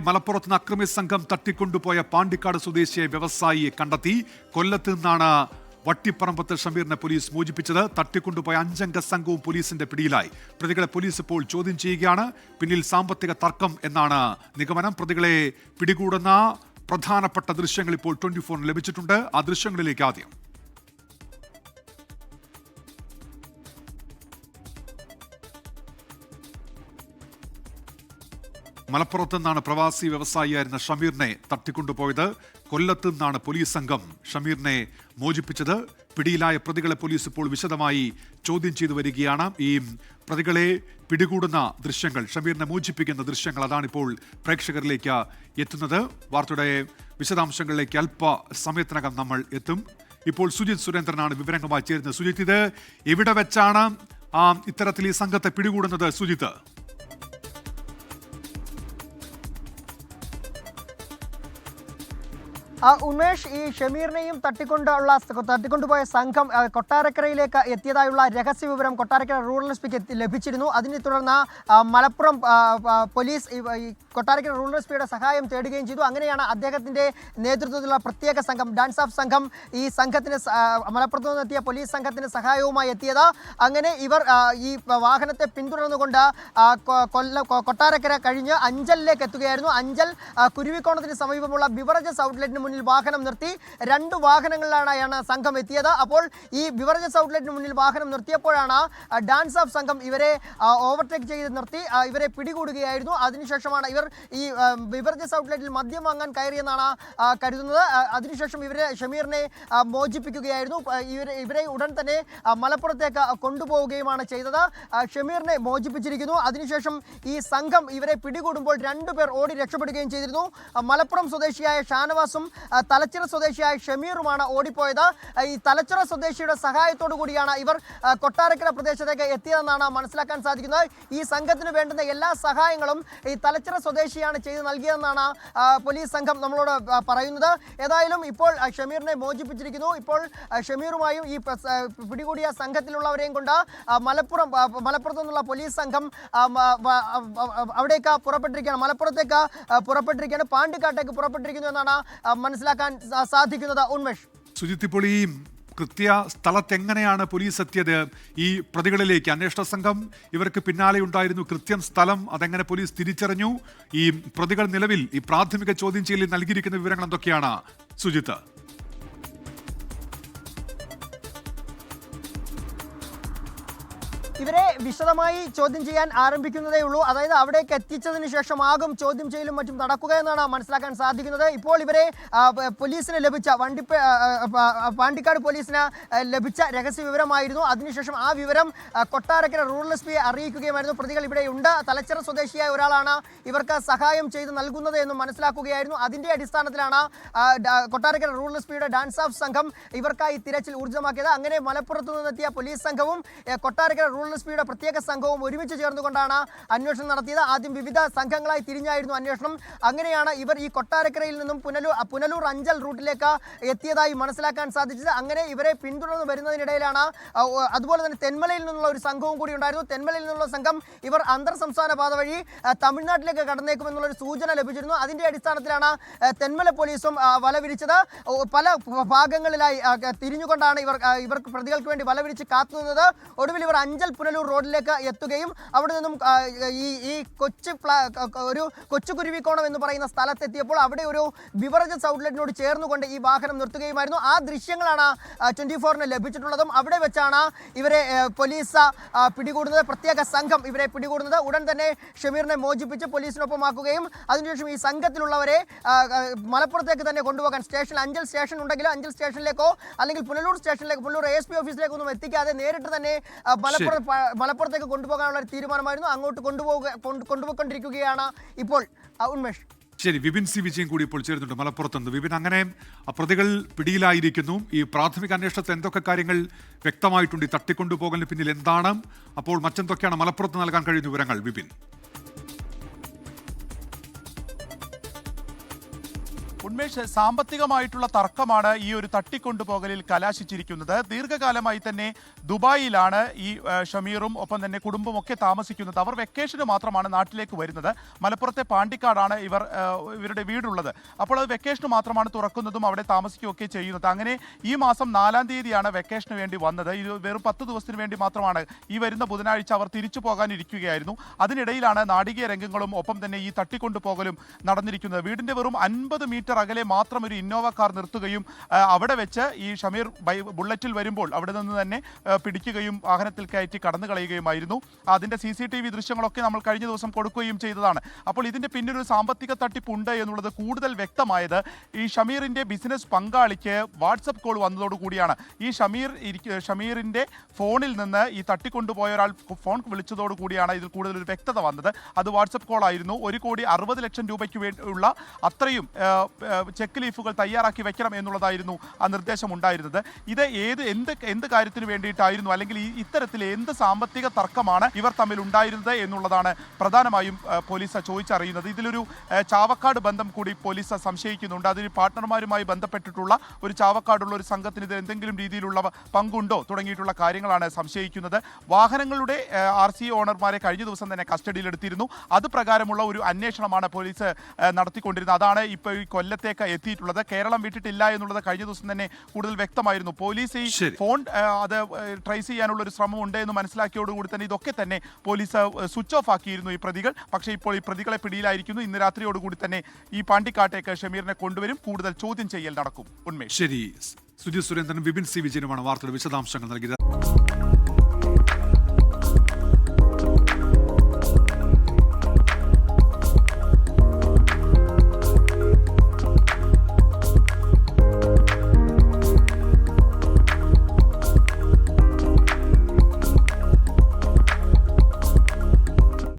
മലപ്പുറത്ത് നിന്ന് അക്രമി സംഘം തട്ടിക്കൊണ്ടുപോയ പാണ്ടിക്കാട് സ്വദേശിയെ വ്യവസായിയെ കണ്ടെത്തി കൊല്ലത്ത് നിന്നാണ് വട്ടിപ്പറമ്പത്ത് ഷമീറിനെ പോലീസ് മോചിപ്പിച്ചത്. തട്ടിക്കൊണ്ടുപോയ അഞ്ചംഗ സംഘവും പോലീസിന്റെ പിടിയിലായി. പ്രതികളെ പോലീസ് ഇപ്പോൾ ചോദ്യം ചെയ്യുകയാണ്. പിന്നിൽ സാമ്പത്തിക തർക്കം എന്നാണ് നിഗമനം. പ്രതികളെ പിടികൂടുന്ന പ്രധാനപ്പെട്ട ദൃശ്യങ്ങൾ ഇപ്പോൾ ട്വന്റി ഫോറിന് ലഭിച്ചിട്ടുണ്ട്. ആ ദൃശ്യങ്ങളിലേക്ക് ആദ്യം. മലപ്പുറത്ത് നിന്നാണ് പ്രവാസി വ്യവസായിയായിരുന്ന ഷമീറിനെ തട്ടിക്കൊണ്ടുപോയത്. കൊല്ലത്തു നിന്നാണ് പോലീസ് സംഘം ഷമീറിനെ മോചിപ്പിച്ചത്. പിടിയിലായ പ്രതികളെ പോലീസ് ഇപ്പോൾ വിശദമായി ചോദ്യം ചെയ്തു വരികയാണ്. ഈ പ്രതികളെ പിടികൂടുന്ന ദൃശ്യങ്ങൾ ഷമീറിനെ മോചിപ്പിക്കുന്ന ദൃശ്യങ്ങൾ അതാണിപ്പോൾ പ്രേക്ഷകരിലേക്ക് എത്തുന്നത്. വാർത്തയുടെ വിശദാംശങ്ങളിലേക്ക് അല്പ സമയത്തിനകം നമ്മൾ എത്തും. ഇപ്പോൾ സുജിത് സുരേന്ദ്രനാണ് വിവരങ്ങളുമായി ചേരുന്നത്. സുജിത് ഇത് എവിടെ വെച്ചാണ് ഇത്തരത്തിൽ ഈ സംഘത്തെ പിടികൂടുന്നത്? സുജിത്ത് ഉമേഷ് ഈ ഷമീറിനെയും തട്ടിക്കൊണ്ടുള്ള തട്ടിക്കൊണ്ടുപോയ സംഘം കൊട്ടാരക്കരയിലേക്ക് എത്തിയതായുള്ള രഹസ്യ വിവരം കൊട്ടാരക്കര റൂറൽ എസ് പിക്ക് ലഭിച്ചിരുന്നു. അതിനെ തുടർന്ന് Malappuram police Kottarakkara rural S പിയുടെ സഹായം തേടുകയും ചെയ്തു. അങ്ങനെയാണ് അദ്ദേഹത്തിന്റെ നേതൃത്വത്തിലുള്ള പ്രത്യേക സംഘം ഡാൻസ് ഓഫ് സംഘം ഈ സംഘത്തിന് മലപ്പുറത്തു നിന്നെത്തിയ പോലീസ് സംഘത്തിന് സഹായവുമായി എത്തിയത്. അങ്ങനെ ഇവർ ഈ വാഹനത്തെ പിന്തുടർന്നുകൊണ്ട് കൊല്ല കൊട്ടാരക്കര കഴിഞ്ഞ് അഞ്ചലിലേക്ക് എത്തുകയായിരുന്നു. അഞ്ചൽ കുരുവിക്കോണത്തിന് സമീപമുള്ള ബിവറേജസ് ഔട്ട്ലെറ്റിന് മുന്നിൽ വാഹനം നിർത്തി. രണ്ട് വാഹനങ്ങളിലാണ് സംഘം എത്തിയത്. അപ്പോൾ ഈ ബിവറേജസ് ഔട്ട്ലെറ്റിന് മുന്നിൽ വാഹനം നിർത്തിയപ്പോഴാണ് ഡാൻസ് ഓഫ് സംഘം ഇവരെ ഓവർടേക്ക് ചെയ്ത് നിർത്തി. ഇവരെ പിടികൂടുകയായിരുന്നു. അതിനുശേഷമാണ് ഇവർ ഈ ബിവറേജസ് ഔട്ട്ലെറ്റിൽ മദ്യം വാങ്ങാൻ കയറിയെന്നാണ് കരുതുന്നത്. അതിനുശേഷം ഇവരെ ഷമീറിനെ മോചിപ്പിക്കുകയായിരുന്നു. ഇവരെ ഇവരെ ഉടൻ തന്നെ മലപ്പുറത്തേക്ക് കൊണ്ടുപോവുകയുമാണ് ചെയ്തത്. ഷമീറിനെ മോചിപ്പിച്ചിരിക്കുന്നു. അതിനുശേഷം ഈ സംഘം ഇവരെ പിടികൂടുമ്പോൾ രണ്ടുപേർ ഓടി രക്ഷപ്പെടുകയും ചെയ്തിരുന്നു. മലപ്പുറം സ്വദേശിയായ ഷാനവാസും തലച്ചിറ സ്വദേശിയായ ഷമീറുമാണ് ഓടിപ്പോയത്. ഈ തലച്ചിറ സ്വദേശിയുടെ സഹായത്തോടു കൂടിയാണ് ഇവർ കൊട്ടാരക്കര പ്രദേശത്തേക്ക് എത്തിയതെന്നാണ് മനസ്സിലാക്കാൻ സാധിക്കുന്നത്. ഈ സംഘത്തിന് വേണ്ടുന്ന എല്ലാ സഹായങ്ങളും ഈ തലച്ചിറ സ്വദേശിയാണ് ചെയ്തു നൽകിയതെന്നാണ് പോലീസ് സംഘം നമ്മളോട് പറയുന്നത്. ഏതായാലും ഇപ്പോൾ ഷമീറിനെ മോചിപ്പിച്ചിരിക്കുന്നു. ഇപ്പോൾ ഷമീറുമായും ഈ പിടികൂടിയ സംഘത്തിലുള്ളവരെയും കൊണ്ട് മലപ്പുറം മലപ്പുറത്തു നിന്നുള്ള പോലീസ് സംഘം അവിടേക്ക് പുറപ്പെട്ടിരിക്കുകയാണ്. മലപ്പുറത്തേക്ക് പുറപ്പെട്ടിരിക്കുകയാണ്. പാണ്ടിക്കാട്ടേക്ക് പുറപ്പെട്ടിരിക്കുന്നു എന്നാണ് മനസ്സിലാക്കാൻ സാധിക്കുന്നത് ഉന്മേഷ്. സുജിത്ത് ഇപ്പോൾ ഈ കൃത്യ സ്ഥലത്ത് എങ്ങനെയാണ് പോലീസ് എത്തിയത്? ഈ പ്രതികളിലേക്ക് അന്വേഷണ സംഘം ഇവർക്ക് പിന്നാലെ ഉണ്ടായിരുന്നു. കൃത്യം സ്ഥലം അതെങ്ങനെ പോലീസ് തിരിച്ചറിഞ്ഞു? ഈ പ്രതികൾ നിലവിൽ ഈ പ്രാഥമിക ചോദ്യം ചെയ്യലിൽ നൽകിയിരിക്കുന്ന വിവരങ്ങൾ എന്തൊക്കെയാണ്? സുജിത്ത്. ഇവരെ വിശദമായി ചോദ്യം ചെയ്യാൻ ആരംഭിക്കുന്നതേ ഉള്ളൂ. അതായത് അവിടേക്ക് എത്തിച്ചതിന് ആകും ചോദ്യം ചെയ്യലും മറ്റും നടക്കുക എന്നാണ് മനസ്സിലാക്കാൻ സാധിക്കുന്നത്. ഇപ്പോൾ ഇവരെ പോലീസിന് ലഭിച്ച വണ്ടി പാണ്ടിക്കാട് പോലീസിന് ലഭിച്ച രഹസ്യ വിവരമായിരുന്നു. അതിനുശേഷം ആ വിവരം കൊട്ടാരക്കര റൂറൽ എസ് പിയെ അറിയിക്കുകയുമായിരുന്നു. പ്രതികൾ ഇവിടെ ഉണ്ട്. തലച്ചിറ സ്വദേശിയായ ഒരാളാണ് ഇവർക്ക് സഹായം ചെയ്ത് നൽകുന്നത് എന്നും മനസ്സിലാക്കുകയായിരുന്നു. അതിന്റെ അടിസ്ഥാനത്തിലാണ് കൊട്ടാരക്കര റൂറൽ എസ് പിയുടെ ഡാൻസ് ഓഫ് സംഘം ഇവർക്കായി തിരച്ചിൽ ഊർജമാക്കിയത്. അങ്ങനെ മലപ്പുറത്തു നിന്നെത്തിയ പോലീസ് സംഘവും കൊട്ടാരക്കര റൂറൽ എസ് പിയുടെ പ്രത്യേക സംഘവും ഒരുമിച്ച് ചേർന്നുകൊണ്ടാണ് അന്വേഷണം നടത്തിയത്. ആദ്യം വിവിധ സംഘങ്ങളായി തിരിഞ്ഞായിരുന്നു അന്വേഷണം. അങ്ങനെയാണ് ഇവർ ഈ കൊട്ടാരക്കരയിൽ നിന്നും പുനലൂർ പുനലൂർ അഞ്ചൽ റൂട്ടിലേക്ക് എത്തിയതായി മനസ്സിലാക്കാൻ സാധിച്ചത്. അങ്ങനെ ഇവരെ പിന്തുടർന്ന് വരുന്നതിനിടയിലാണ് അതുപോലെ തന്നെ തെന്മലയിൽ നിന്നുള്ള ഒരു സംഘവും കൂടി ഉണ്ടായിരുന്നു. തെന്മലയിൽ നിന്നുള്ള സംഘം ഇവർ അന്തർ സംസ്ഥാന പാത വഴി തമിഴ്നാട്ടിലേക്ക് കടന്നേക്കുമെന്നുള്ള ഒരു സൂചന ലഭിച്ചിരുന്നു. അതിന്റെ അടിസ്ഥാനത്തിലാണ് തെന്മല പോലീസും വലവിരിച്ചത് വല വിരിച്ചത്. പല ഭാഗങ്ങളിലായി തിരിഞ്ഞുകൊണ്ടാണ് ഇവർ ഇവർക്ക് പ്രതികൾക്ക് വേണ്ടി വലവിരിച്ച് കാത്തുനിന്നത്. ഒടുവിൽ ഇവർ അഞ്ചൽ പുനലൂർ റോഡിലേക്ക് എത്തുകയും അവിടെ നിന്നും ഈ ഈ കൊച്ചു ഒരു കൊച്ചു കുരുവിക്കോണം എന്ന് പറയുന്ന സ്ഥലത്തെത്തിയപ്പോൾ അവിടെ ഒരു ബിവറേജസ് ഔട്ട്ലെറ്റിനോട് ചേർന്നുകൊണ്ട് ഈ വാഹനം നിർത്തുകയുമായിരുന്നു. ആ ദൃശ്യങ്ങളാണ് ട്വന്റി ഫോറിന് ലഭിച്ചിട്ടുള്ളതും. അവിടെ വെച്ചാണ് ഇവരെ പോലീസ് പിടികൂടുന്നത്. പ്രത്യേക സംഘം ഇവരെ പിടികൂടുന്നത്. ഉടൻ തന്നെ ഷമീറിനെ മോചിപ്പിച്ച് പോലീസിനൊപ്പമാക്കുകയും അതിനുശേഷം ഈ സംഘത്തിലുള്ളവരെ മലപ്പുറത്തേക്ക് തന്നെ കൊണ്ടുപോകാൻ സ്റ്റേഷൻ അഞ്ചൽ സ്റ്റേഷൻ ഉണ്ടെങ്കിൽ അഞ്ചൽ സ്റ്റേഷനിലേക്കോ അല്ലെങ്കിൽ പുനലൂർ സ്റ്റേഷനിലേക്കോ പുനലൂർ എസ് പി ഓഫീസിലേക്കൊന്നും എത്തിക്കാതെ നേരിട്ട് തന്നെ മലപ്പുറം മലപ്പുറത്തേക്ക് കൊണ്ടുപോകാനുള്ള ഒരു തീരുമാനമായിരുന്നു. അങ്ങോട്ട് കൊണ്ടുപോകുക കൊണ്ട് കൊണ്ടുപോയിക്കൊണ്ടിരിക്കുകയാണ് ഇപ്പോൾ ഉന്മേഷ്. ശരി വിപിൻ സി വിജയൻ കൂടി ഇപ്പോൾ ചേരുന്നുണ്ട് മലപ്പുറത്തുനിന്ന്. വിപിൻ അങ്ങനെ പ്രതികൾ പിടിയിലായിരിക്കുന്നു. ഈ പ്രാഥമിക അന്വേഷണത്തിൽ എന്തൊക്കെ കാര്യങ്ങൾ വ്യക്തമായിട്ടുണ്ട്? ഈ തട്ടിക്കൊണ്ടുപോകലിന് പിന്നിൽ എന്താണ്? അപ്പോൾ മറ്റെന്തൊക്കെയാണ് മലപ്പുറത്ത് നൽകാൻ കഴിയുന്ന വിവരങ്ങൾ വിപിൻ? ഉന്മേഷ് സാമ്പത്തികമായിട്ടുള്ള തർക്കമാണ് ഈ ഒരു തട്ടിക്കൊണ്ടുപോകലിൽ കലാശിച്ചിരിക്കുന്നത്. ദീർഘകാലമായി തന്നെ ദുബായിലാണ് ഈ ഷമീറും ഒപ്പം തന്നെ കുടുംബവും ഒക്കെ താമസിക്കുന്നത്. അവർ വെക്കേഷന് മാത്രമാണ് നാട്ടിലേക്ക് വരുന്നത്. മലപ്പുറത്തെ പാണ്ടിക്കാടാണ് ഇവർ ഇവരുടെ വീടുള്ളത്. അപ്പോൾ അത് വെക്കേഷന് മാത്രമാണ് തുറക്കുന്നതും അവിടെ താമസിക്കുകയൊക്കെ ചെയ്യുന്നത്. അങ്ങനെ ഈ മാസം നാലാം തീയതിയാണ് വെക്കേഷന് വേണ്ടി വന്നത്. ഇത് വെറും പത്ത് ദിവസത്തിന് വേണ്ടി മാത്രമാണ് ഈ വരുന്ന ബുധനാഴ്ച അവർ തിരിച്ചു പോകാനിരിക്കുകയായിരുന്നു. അതിനിടയിലാണ് നാടികീയ രംഗങ്ങളും ഒപ്പം തന്നെ ഈ തട്ടിക്കൊണ്ടുപോകലും നടന്നിരിക്കുന്നത്. വീടിന്റെ വെറും അൻപത് മീറ്റർ അകലെ മാത്രം ഒരു ഇന്നോവ കാർ നിർത്തുകയും അവിടെ വെച്ച് ഈ ഷമീർ ബൈ ബുള്ളറ്റിൽ വരുമ്പോൾ അവിടെ നിന്ന് തന്നെ പിടിക്കുകയും വാഹനത്തിൽ കയറ്റി കടന്നു കളയുകയുമായിരുന്നു. അതിന്റെ സി സി ടി വി ദൃശ്യങ്ങളൊക്കെ നമ്മൾ കഴിഞ്ഞ ദിവസം കൊടുക്കുകയും ചെയ്തതാണ്. അപ്പോൾ ഇതിന്റെ പിന്നിലൊരു സാമ്പത്തിക തട്ടിപ്പുണ്ട് എന്നുള്ളത് കൂടുതൽ വ്യക്തമായത് ഈ ഷമീറിന്റെ ബിസിനസ് പങ്കാളിക്ക് വാട്സപ്പ് കോൾ വന്നതോടുകൂടിയാണ് ഈ ഷമീർ ഷമീറിന്റെ ഫോണിൽ നിന്ന് ഈ തട്ടിക്കൊണ്ടുപോയ ഒരാൾ ഫോൺ വിളിച്ചതോടുകൂടിയാണ് ഇതിൽ കൂടുതൽ ഒരു വ്യക്തത വന്നത്. അത് വാട്സപ്പ് കോൾ ആയിരുന്നു ഒരു കോടി അറുപത് ലക്ഷം രൂപയ്ക്ക് വേണ്ടിയുള്ള അത്രയും ചെക്ക് ലീഫുകൾ തയ്യാറാക്കി വെക്കണം എന്നുള്ളതായിരുന്നു ആ നിർദ്ദേശം ഉണ്ടായിരുന്നത്. ഇത് ഏത് എന്ത് എന്ത് കാര്യത്തിന് വേണ്ടിയിട്ടായിരുന്നു? അല്ലെങ്കിൽ ഈ ഇത്തരത്തിൽ എന്ത് സാമ്പത്തിക തർക്കമാണ് ഇവർ തമ്മിൽ ഉണ്ടായിരുന്നത് എന്നുള്ളതാണ് പ്രധാനമായും പോലീസ് ചോദിച്ചറിയുന്നത്. ഇതിലൊരു ചാവക്കാട് ബന്ധം കൂടി പോലീസ് സംശയിക്കുന്നുണ്ട്. അതിന് പാർട്ട്ണർമാരുമായി ബന്ധപ്പെട്ടിട്ടുള്ള ഒരു ചാവക്കാടുള്ള ഒരു സംഘത്തിന് ഇത് എന്തെങ്കിലും രീതിയിലുള്ള പങ്കുണ്ടോ തുടങ്ങിയിട്ടുള്ള കാര്യങ്ങളാണ് സംശയിക്കുന്നത്. വാഹനങ്ങളുടെ ആർ സി ഓണർമാരെ കഴിഞ്ഞ ദിവസം തന്നെ കസ്റ്റഡിയിലെടുത്തിരുന്നു. അത് പ്രകാരമുള്ള ഒരു അന്വേഷണമാണ് പോലീസ് നടത്തിക്കൊണ്ടിരുന്നത്. അതാണ് ഇപ്പോൾ ഈ കൊല്ലത്തേക്ക് എത്തിയിട്ടുള്ളത്. കേരളം വിട്ടിട്ടില്ല എന്നുള്ളത് കഴിഞ്ഞ ദിവസം തന്നെ കൂടുതൽ വ്യക്തമായിരുന്നു. പോലീസ് ഈ ഫോൺ അത് ട്രേസ് ചെയ്യാനുള്ള ഒരു ശ്രമം ഉണ്ട് എന്ന് മനസ്സിലാക്കിയോടുകൂടി തന്നെ ഇതൊക്കെ തന്നെ പോലീസ് സ്വിച്ച് ഓഫ് ആക്കിയിരുന്നു ഈ പ്രതികൾ. പക്ഷേ ഇപ്പോൾ ഈ പ്രതികളെ പിടിയിലായിരിക്കുന്നു. ഇന്ന് രാത്രിയോടുകൂടി തന്നെ ഈ പാണ്ടിക്കാട്ടേക്ക് ഷമീറിനെ കൊണ്ടുവരും. കൂടുതൽ ചോദ്യം ചെയ്യൽ നടക്കും. ഉണ്മേ ശരി. സുജിത് സുരേന്ദ്രൻ വിപിൻ സി വിജയനുമാണ് വാർത്തയുടെ വിശദാംശങ്ങൾ നൽകിയത്.